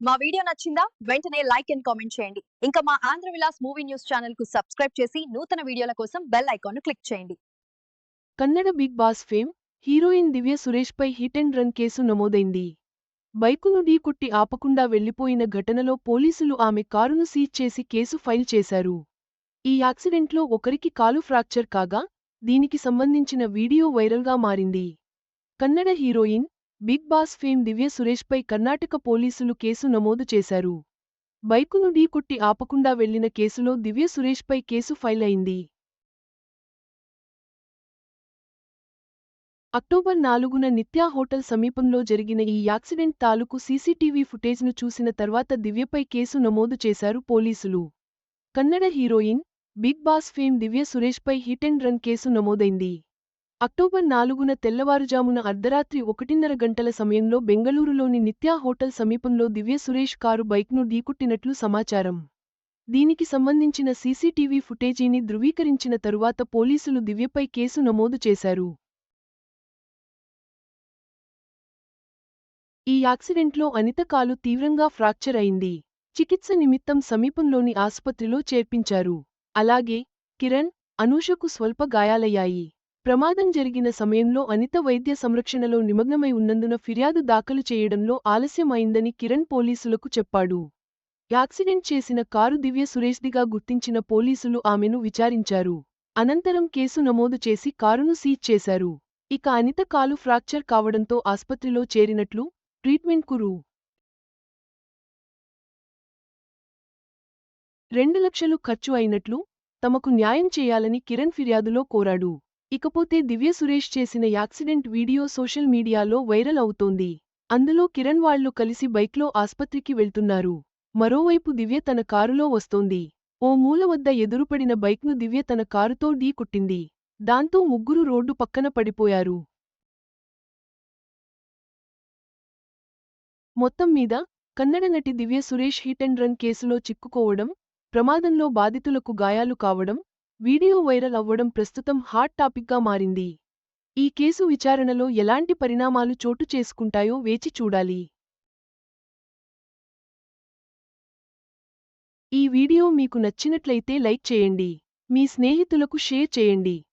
మా వీడియో నచ్చిందా? వెంటనే లైక్ అండ్ కామెంట్ చేయండి. ఇంకా మా ఆంధ్ర విలాస్ మూవీ న్యూస్ ఛానల్కు సబ్స్క్రైబ్ చేసి నూతన వీడియోల కోసం బెల్ ఐకాన్ను క్లిక్ చేయండి. Kannada Bigg Boss fame heroine Divya Suresh pi hit and run case నమోదైంది. బైకును ఢీకొట్టి ఆపకుండా వెళ్ళిపోయిన ఘటనలో పోలీసులు ఆమె కారును సీజ్ చేసి కేసు ఫైల్ చేశారు. ఈ యాక్సిడెంట్లో ఒకరికి కాలు ఫ్రాక్చర్ కాగా దీనికి సంబంధించిన వీడియో వైరల్గా మారింది. Kannada heroine Bigg Boss fame Divya సురేష్పై Karnataka పోలీసులు కేసు నమోదు చేశారు. బైకును ఢీకొట్టి ఆపకుండా వెళ్ళిన కేసులో దివ్య సురేష్పై కేసు ఫైల్ అయింది. అక్టోబర్ నాలుగున నిత్యా హోటల్ సమీపంలో జరిగిన ఈ యాక్సిడెంట్ తాలూకు సీసీటీవీ ఫుటేజ్ను చూసిన తర్వాత దివ్యపై కేసు నమోదు చేశారు పోలీసులు. Kannada heroine Bigg Boss fame Divya సురేష్పై hit and run case నమోదైంది. అక్టోబర్ నాలుగున తెల్లవారుజామున అర్ధరాత్రి ఒకటిన్నర గంటల సమయంలో బెంగళూరులోని నిత్యా హోటల్ సమీపంలో దివ్య సురేష్ కారు బైక్ను ఢీకొట్టినట్లు సమాచారం. దీనికి సంబంధించిన సీసీటీవీ ఫుటేజీని ధృవీకరించిన తరువాత పోలీసులు దివ్యపై కేసు నమోదు చేశారు. ఈ యాక్సిడెంట్లో అనిత కాలు తీవ్రంగా ఫ్రాక్చర్ అయింది. చికిత్స నిమిత్తం సమీపంలోని ఆసుపత్రిలో చేర్పించారు. అలాగే కిరణ్ అనూషకు స్వల్ప గాయాలయ్యాయి. ప్రమాదం జరిగిన సమయంలో అనిత వైద్య సంరక్షణలో నిమగ్నమై ఉన్నందున ఫిర్యాదు దాఖలు చేయడంలో ఆలస్యం అయిందని కిరణ్ పోలీసులకు చెప్పాడు. యాక్సిడెంట్ చేసిన కారు దివ్య సురేష్దిగా గుర్తించిన పోలీసులు ఆమెను విచారించారు. అనంతరం కేసు నమోదు చేసి కారును సీజ్ చేశారు. ఇక అనిత కాలు ఫ్రాక్చర్ కావడంతో ఆస్పత్రిలో చేరినట్లు ట్రీట్మెంట్ రూ రెండు లక్షలు ఖర్చు అయినట్లు తమకు న్యాయం చేయాలని కిరణ్ ఫిర్యాదులో కోరాడు. ఇకపోతే దివ్య సురేష్ చేసిన యాక్సిడెంట్ వీడియో సోషల్ మీడియాలో వైరల్ అవుతోంది. అందులో కిరణ్ వాళ్ళు కలిసి బైక్లో ఆస్పత్రికి వెళ్తున్నారు. మరోవైపు దివ్య తన కారులో వస్తోంది. ఓ మూల వద్ద ఎదురుపడిన బైక్ను దివ్య తన కారుతో ఢీకుట్టింది దాంతో ముగ్గురు రోడ్డు పక్కన పడిపోయారు. మొత్తం మీద కన్నడ నటి Divya Suresh hit and run కేసులో చిక్కుకోవడం ప్రమాదంలో బాధితులకు గాయాలు కావడం వీడియో వైరల్ అవ్వడం ప్రస్తుతం హాట్ టాపిక్గా మారింది. ఈ కేసు విచారణలో ఎలాంటి పరిణామాలు చోటు చేసుకుంటాయో వేచి చూడాలి. ఈ వీడియో మీకు నచ్చినట్లయితే లైక్ చేయండి. మీ స్నేహితులకు షేర్ చేయండి.